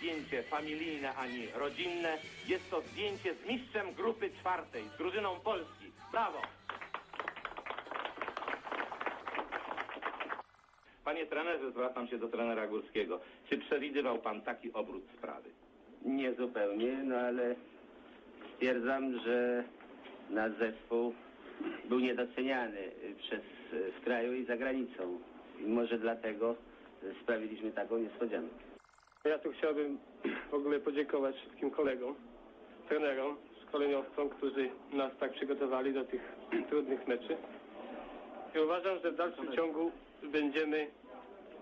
zdjęcie familijne ani rodzinne. Jest to zdjęcie z mistrzem grupy czwartej, z drużyną Polski. Brawo! Panie trenerze, zwracam się do trenera Górskiego. Czy przewidywał pan taki obrót sprawy? Nie zupełnie, no ale stwierdzam, że nasz zespół był niedoceniany przez w kraju i za granicą. I może dlatego sprawiliśmy taką niespodziankę. Ja tu chciałbym w ogóle podziękować wszystkim kolegom, trenerom, szkoleniowcom, którzy nas tak przygotowali do tych trudnych meczy. I uważam, że w dalszym ciągu będziemy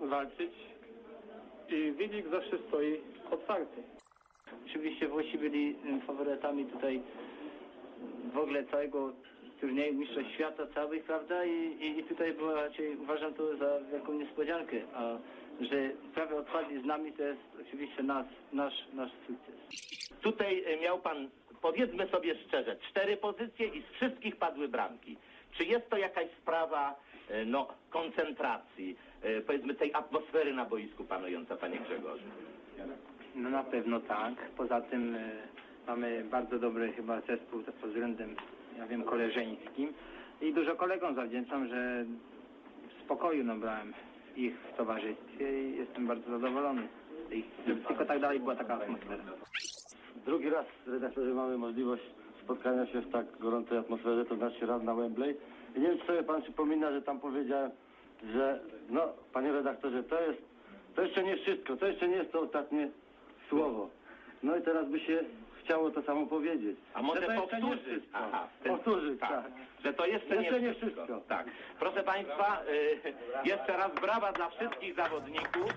walczyć i Widzik zawsze stoi otwarty. Oczywiście Włosi byli y, faworytami tutaj w ogóle całego turnieju Mistrzostw Świata całych, prawda? I, i, I tutaj było raczej, uważam to za wielką niespodziankę, a że prawie odpadli z nami, to jest oczywiście nas, nasz, nasz sukces. Tutaj e, miał pan, powiedzmy sobie szczerze, cztery pozycje i z wszystkich padły bramki. Czy jest to jakaś sprawa, e, no, koncentracji, e, powiedzmy tej atmosfery na boisku panująca, panie Grzegorzu? No na pewno tak. Poza tym e, mamy bardzo dobry chyba zespół pod względem, ja wiem, koleżeńskim. I dużo kolegom zawdzięczam, że w spokoju nabrałem ich w towarzystwie i jestem bardzo zadowolony. Żeby tylko tak dalej była taka atmosfera. Drugi raz, redaktorze, mamy możliwość spotkania się w tak gorącej atmosferze, to znaczy raz na Wembley. I nie wiem, czy sobie pan przypomina, że tam powiedziałem, że no, panie redaktorze, to jest, to jeszcze nie wszystko, to jeszcze nie jest to ostatnie słowo. No i teraz by się chciało to samo powiedzieć. A może Że to nie powtórzyć? Aha, ten- powtórzyć, tak. Że to jeszcze, Jeszcze nie, nie wszystko. wszystko. Tak. Proszę państwa, y, jeszcze raz brawa dla wszystkich zawodników.